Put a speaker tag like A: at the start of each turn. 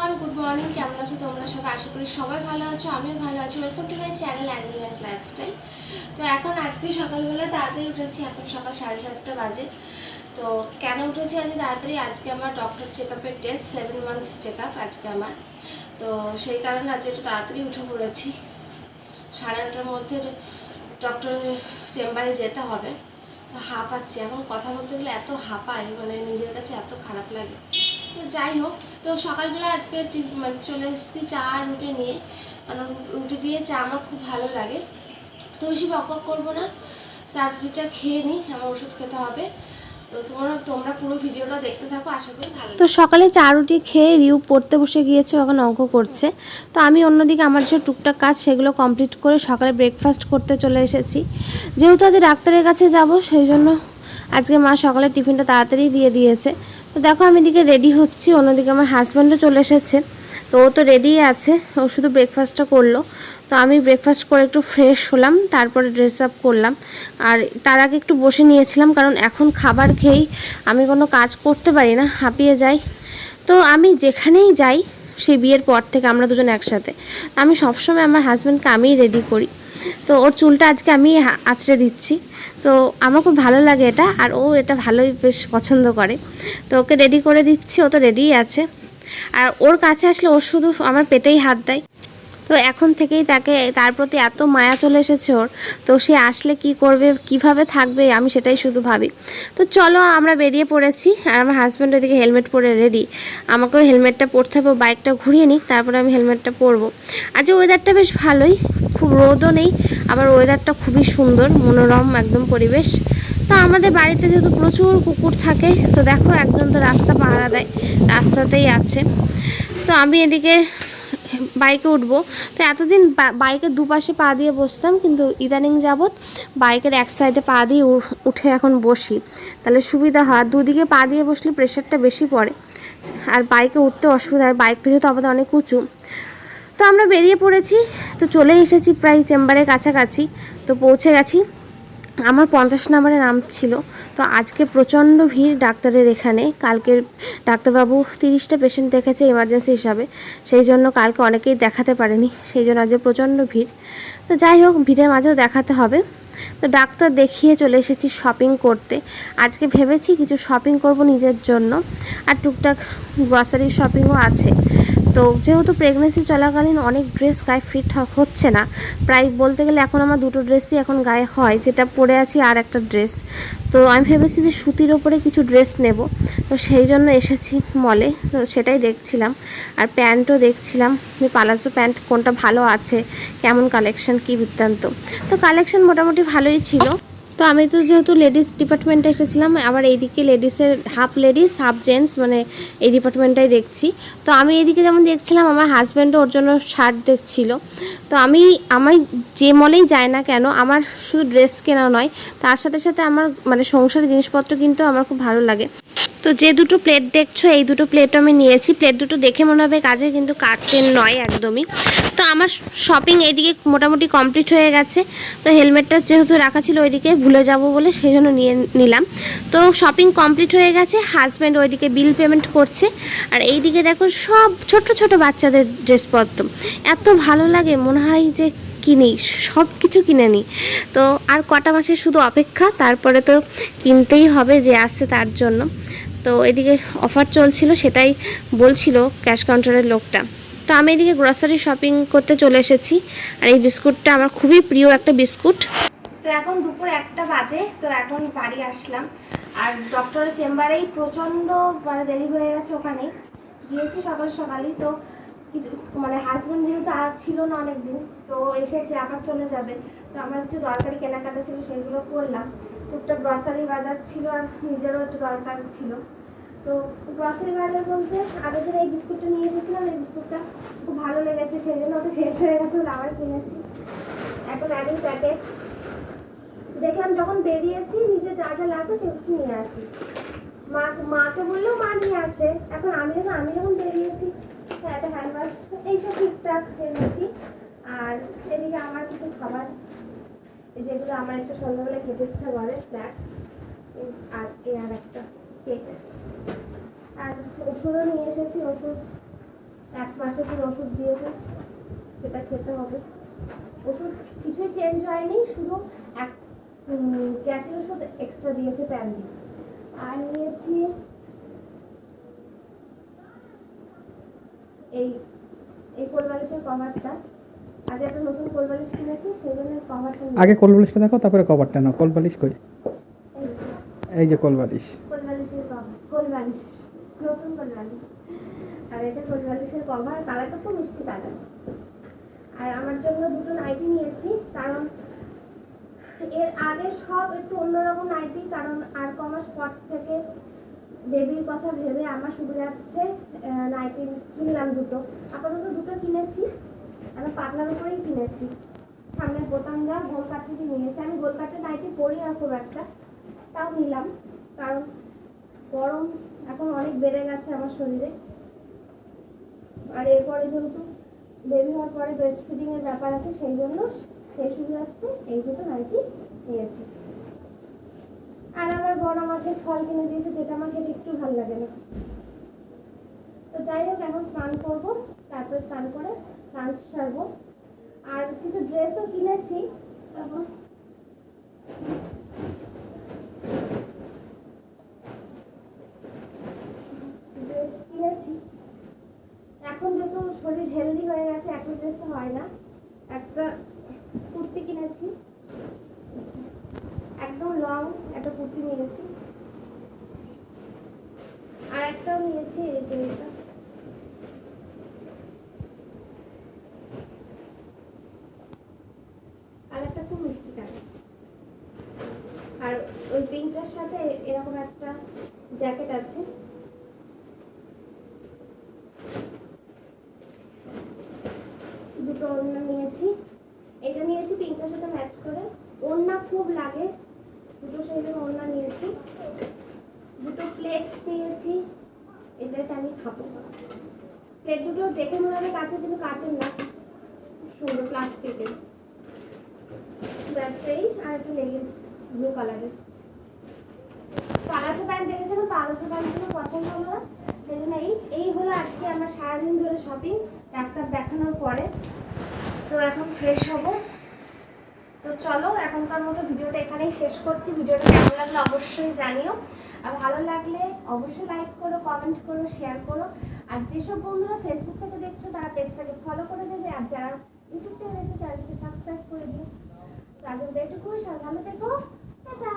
A: Everyone good morning কেমন আছো তোমরা সবাই? আশা করি সবাই ভালো আছো, আমিও ভালো আছি। ওয়েলকাম টু মাই চ্যানেল অ্যানিলাস লাইফস্টাইল তো এখন আজকে সকালবেলা তাড়াতাড়ি উঠেছি, এখন সকাল সাড়ে সাতটা বাজে। তো কেন উঠেছি আজকে তাড়াতাড়ি? আজকে আমার ডক্টর চেক আপের date seven month check up আজকে আমার। তো সেই কারণে আজকে একটু তাড়াতাড়ি উঠে পড়েছি। সাড়ে নটার মধ্যে ডক্টরের চেম্বারে যেতে হবে। তো হাঁপাচ্ছে। এখন কথা বলতে গেলে এত হাঁপায় মানে নিজের কাছে এত খারাপ লাগে। তো যাই হোক তো সকালবেলা আজকে মানে চলে এসেছি চা আর রুটি নিয়ে। কারণ রুটি দিয়ে চা আমার খুব ভালো লাগে। তো বেশি বক করব না। চা রুটিটা খেয়ে নিই আমার ওষুধ খেতে হবে। তো তোমরা তোমরা পুরো ভিডিওটা দেখতে থাকো আশা করি ভালো
B: তো সকালে চা রুটি খেয়ে রিউ পড়তে বসে গিয়েছে এখন অঙ্ক করছে। তো আমি অন্যদিকে আমার যে টুকটাক কাজ সেগুলো কমপ্লিট করে সকালে ব্রেকফাস্ট করতে চলে এসেছি। যেহেতু আজ ডাক্তারের কাছে যাব সেই জন্য আজকে মা সকালে টিফিনটা তাড়াতাড়ি দিয়ে দিয়েছে। তো দেখো আমি এদিকে রেডি হচ্ছি, অন্যদিকে আমার হাজব্যান্ডও চলে এসেছে। তো ও তো রেডি আছে, ও শুধু ব্রেকফাস্টটা করল। তো আমি ব্রেকফাস্ট করে একটু ফ্রেশ হলাম, তারপরে ড্রেস আপ করলাম। আর তার আগে একটু বসে নিয়েছিলাম, কারণ এখন খাবার খেয়েই আমি কোনো কাজ করতে পারি না, হাঁপিয়ে যাই। তো আমি যেখানেই যাই সেই বিয়ের পর থেকে আমরা দুজন একসাথে। আমি সবসময় আমার হাজব্যান্ডকে আমিই রেডি করি। তো ওর চুলটা আজকে আমি আঁচড়ে দিচ্ছি। তো আমার খুব ভালো লাগে এটা, আর ও এটা ভালোই বেশ পছন্দ করে। তো ওকে রেডি করে দিচ্ছি, ও তো রেডিই আছে। আর ওর কাছে আসলে ও শুধু আমার পেটেই হাত দেয়। তো এখন থেকেই তাকে, তার প্রতি এত মায়া চলে এসেছে ওর, তো সে আসলে কি করবে, কীভাবে থাকবে, আমি সেটাই শুধু ভাবি। তো চলো আমরা বেরিয়ে পড়েছি, আর আমার হাজব্যান্ড ওইদিকে হেলমেট পরে রেডি আমাকেও হেলমেটটা পরতে হবে বাইকটা ঘুরিয়ে নিক, তারপরে আমি হেলমেটটা পরবো। আজ ওয়েদারটা বেশ ভালোই, খুব রোদও নেই, আবার ওয়েদারটা খুবই সুন্দর, মনোরম একদম পরিবেশ। তো আমাদের বাড়িতে যেহেতু প্রচুর কুকুর থাকে, তো দেখো একজন তো রাস্তা পাহারা দেয়, রাস্তাতেই আছে। তো আমি এদিকে বাইকে উঠবো। তো এতদিন বাইকের দুপাশে পা দিয়ে বসতাম, কিন্তু ইদানিং যাবৎ বাইকের এক সাইডে পা দিয়ে উঠে এখন বসি। তাহলে সুবিধা হয়। দুদিকে পা দিয়ে বসলে প্রেশারটা বেশি পড়ে। আর বাইকে উঠতে অসুবিধা হয়। বাইকটা যেহেতু আমাদের অনেক উঁচু। তো আমরা বেরিয়ে পড়েছি। তো চলে এসেছি প্রায় চেম্বারের কাছাকাছি। তো পৌঁছে গেছি। আমার পঞ্চাশ নম্বরে নাম ছিল। তো আজকে প্রচণ্ড ভিড় ডাক্তারের এখানে। কালকে ডাক্তারবাবু তিরিশটা পেশেন্ট দেখেছে এমার্জেন্সি হিসাবে। সেই জন্য কালকে অনেকেই দেখাতে পারেনি। সেই জন্য আজকে প্রচণ্ড ভিড়। তো যাই হোক, ভিড়ের মাঝেও দেখাতে হবে। তো ডাক্তার দেখিয়ে চলে এসেছি শপিং করতে। আজকে ভেবেছি কিছু শপিং করব নিজের জন্য। আর টুকটাক গ্রসারি শপিংও আছে। তো যেহেতু প্রেগনেন্সি চলাকালীন অনেক ড্রেস গায়ে ফিট হচ্ছে না, প্রায় বলতে গেলে এখন আমার দুটো ড্রেসই এখন গায়ে হয়, যেটা পরে আছি আর একটা ড্রেস তো আমি ভেবেছি যে সুতির ওপরে কিছু ড্রেস নেব, তো সেই জন্য এসেছি মলে তো সেটাই দেখছিলাম। আর প্যান্টও দেখছিলাম যে পালাজো প্যান্ট কোনটা ভালো আছে, কেমন কালেকশন কী বৃত্তান্ত। তো কালেকশন মোটামুটি ভালোই ছিল। তো আমি তো যেহেতু লেডিস ডিপার্টমেন্টে এসেছিলাম, আবার এইদিকে লেডিসের হাফ লেডিস হাফ জেন্টস মানে এই ডিপার্টমেন্টটাই দেখছি। তো আমি এদিকে যেমন দেখছিলাম, আমার হাজব্যান্ডও ওর জন্য শার্ট দেখছিল। তো আমি আমি যে মলেই যাই না কেন, আমার শুধু ড্রেস কেনা নয়, তার সাথে সাথে আমার মানে সংসারের জিনিসপত্র কিন্তু আমার খুব ভালো লাগে। তো যে দুটো প্লেট দেখছ, এই দুটো প্লেট আমি নিয়েছি। প্লেট দুটো দেখে মনে হবে কাজে, কিন্তু কাটছেন নয় একদমই। তো আমার শপিং এইদিকে মোটামুটি কমপ্লিট হয়ে গেছে। তো হেলমেটটা যেহেতু রাখা ছিল ওইদিকে ভুলে যাব বলে সেই জন্য নিয়ে নিলাম। তো শপিং কমপ্লিট হয়ে গেছে হাজব্যান্ড ওইদিকে বিল পেমেন্ট করছে। আর এইদিকে দেখো সব ছোট ছোট বাচ্চাদের ড্রেসপত্র। এত ভালো লাগে, মনে হয় যে কিনি, সব কিছু কিনে নিই তো আর কটা মাসের শুধু অপেক্ষা, তারপরে তো কিনতেই হবে যে আসছে তার জন্য। তো এদিকে অফার চলছিল, সেটাই বলছিল ক্যাশ কাউন্টারের লোকটা। তো আমি এদিকে গ্রসারি শপিং করতে চলে এসেছি, আর এই বিস্কুটটা আমার খুবই প্রিয় একটা বিস্কুট।
A: তো এখন দুপুর একটা বাজে, তো এখন বাড়ি আসলাম। আর ডক্টরের চেম্বারেই প্রচণ্ড মানে দেরি হয়ে গেছে ওখানে। গিয়েছি সকাল সকালই, তো কিছু মানে হাজব্যান্ড যেহেতু ছিল না অনেকদিন, তো এসেছে, আবার চলে যাবে। তো আমার একটু দরকারি কেনাকাটা ছিল, সেগুলো করলাম। টুকটাক গ্রসারি বাজার ছিল আর নিজেরও একটু দরকার ছিল। তো গ্রসারি বাজার বলতে আগের দিন এই বিস্কুটটা নিয়ে এসেছিলাম, এই বিস্কুটটা খুব ভালো লেগেছে, সেই জন্য ওটা শেষ হয়ে গেছে আবার কিনেছি। এখন ম্যাগি প্যাকেট দেখলাম যখন বেরিয়েছি নিজে যা যা লাগবে সেগুলো নিয়ে আসি। মা মাকে বললেও মা নিয়ে আসে। এখন আমি যখন আমি যখন বেরিয়েছি তো একটা হ্যান্ড ওয়াশ এইসব ঠিকঠাক এনেছি। আর এদিকে আমার কিছু খাবার যেগুলো আমার একটু সন্ধ্যাবেলা খেতে ইচ্ছা করে স্ন্যাক্স আর এই আর একটা কেক আর ওষুধও নিয়ে এসেছি, ওষুধ
B: এক মাসে দিন ওষুধ দিয়েছে, সেটা খেতে হবে। ওষুধ কিছুই চেঞ্জ হয়নি, শুধু এক গ্যাসের ওষুধ এক্সট্রা দিয়েছে প্যান দিয়ে আর নিয়েছি এই এই কোলবালিশের কভারটা। আজ একটা নতুন কোলবালিশ কিনেছি সেই জন্য কভারটা
C: আগে কোলবালিশটা দেখো তারপরে কভারটা নাও। কোলবালিশ কই? এই যে কোলবালিশ
B: কোলবালিশের কভার কোলবালিশ নতুন কোলবালিশ আর এটা কোলবালিশের কভার কালারটা খুব মিষ্টি কালার আর আমার জন্য দুটো নাইটি নিয়েছি কারণ এর আগে সব একটু অন্যরকম নাইটি কারণ আর কমাস পর থেকে বেবির কথা ভেবে আমার সুবিধার্থে নাইটি কিনলাম দুটো। আপাতত দুটো কিনেছি। আমি পাতলার উপরেই কিনেছি। সামনে বোতাম দেওয়া গোল কাঠি নিয়েছি। আমি গোল কাঠের নাইটি পরি না খুব একটা। তাও নিলাম, কারণ গরম এখন অনেক বেড়ে গেছে আমার শরীরে। আর এরপরে যেহেতু বেবি হওয়ার পরে ব্রেস্ট ফিডিংয়ের ব্যাপার আছে, সেই জন্য সেই সুবিধার্থে এই দুটো নাইটি নিয়েছি। আর আমার বোন আমাকে ফল কিনে দিয়েছে, যেটা আমার খেতে একটু ভালো লাগে না। তো যাই হোক, এখন স্নান করব, তারপরে স্নান করে লাঞ্চ সারবো আর কিছু ড্রেসও কিনেছি। ড্রেস কিনেছি। এখন যেহেতু শরীর হেলদি হয়ে গেছে, এখন ড্রেস হয় না। একটা কুর্তি কিনেছি। একদম লং একটা কুর্তি নিয়েছি। আর একটাও নিয়েছি এই এটা আর একটা খুব মিষ্টি কালার আর ওই পিঙ্কটার সাথে এরকম একটা জ্যাকেট আছে। দুটো ওড়না নিয়েছি। এটা নিয়েছি পিঙ্কের সাথে ম্যাচ করে। ওড়না খুব লাগে। দুটো সেই ওড়না নিয়েছি। দুটো প্লেট নিয়েছি। এটাতে আমি খাব। প্লেট দুটো দেখে মনে হবে কাছে কিন্তু কাচের না। সুন্দর প্লাস্টিকের ব্যাস এই, আর একটা লেগিংস ব্লু কালারের পালাসো প্যান্ট দেখেছিলাম পছন্দ হলো না সেই জন্য এই এই হলো আজকে আমার সারাদিন ধরে শপিং ডাক্তার দেখানোর পরে। তো এখন ফ্রেশ হব। তো চলো, এখনকার মতো ভিডিওটা এখানেই শেষ করছি। ভিডিওটা কেমন লাগল অবশ্যই জানিও। আর ভালো লাগলে অবশ্যই লাইক করো কমেন্ট করো শেয়ার করো। আর যেসব বন্ধুরা ফেসবুক থেকে দেখছ, তারা পেজটাকে ফলো করে দেবে। আর যারা ইউটিউব থেকে দেখছ চ্যানেলকে সাবস্ক্রাইব করে দিও। তো আজ এটুকু সবাই ভালো থেকো। টাটা।